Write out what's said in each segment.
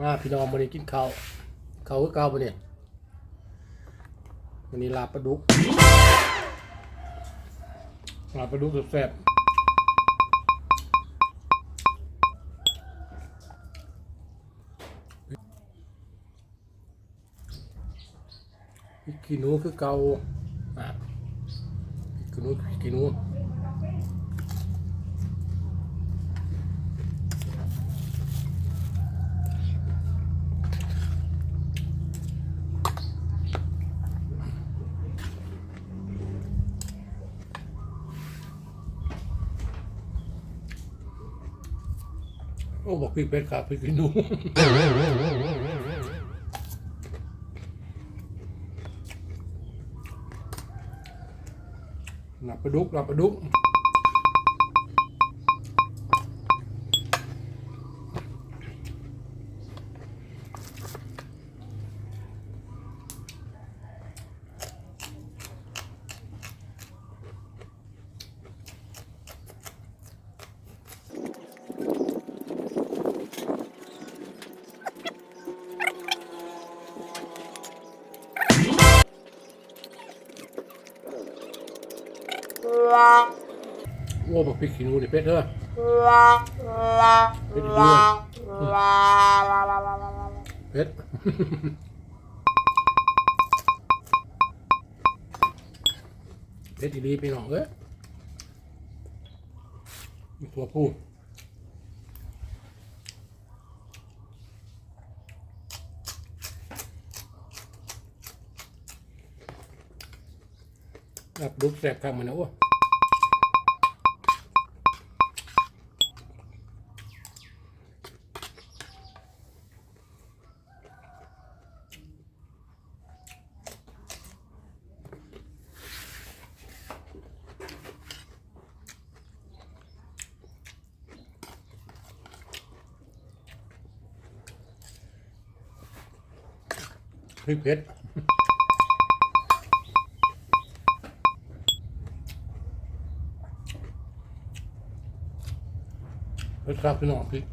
มาพี่น้องวันนี้กินข้าวข้าวคือเก่าปะเนี่ยวันนี้ลาปลาดุกลาปลาดุกแซ่บๆพริกขี้หนูคือเก่าอะพริกขี้หนูพริกขี้หนู โอ้บอกพี่เป็ดครับพริกขี้หนูหลับปลาดุกหลับปลาดุก โอ้บอกพริกขี้หนูนี่เป็ดเด้อเป็ดเดือเป็ดเป็ดดีๆพี่น้องเอ้ยมีตัวผู้ แบบลุกแสบข้างมันนะโอ้พริกเผ็ด เผ็ดครับพี่น้องคลิป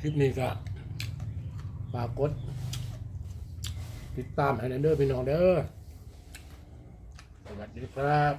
คลิปนี้ก็ฝากกด ติดตามให้หน่อยเด้อพี่น้องเด้อสวัสดีครับ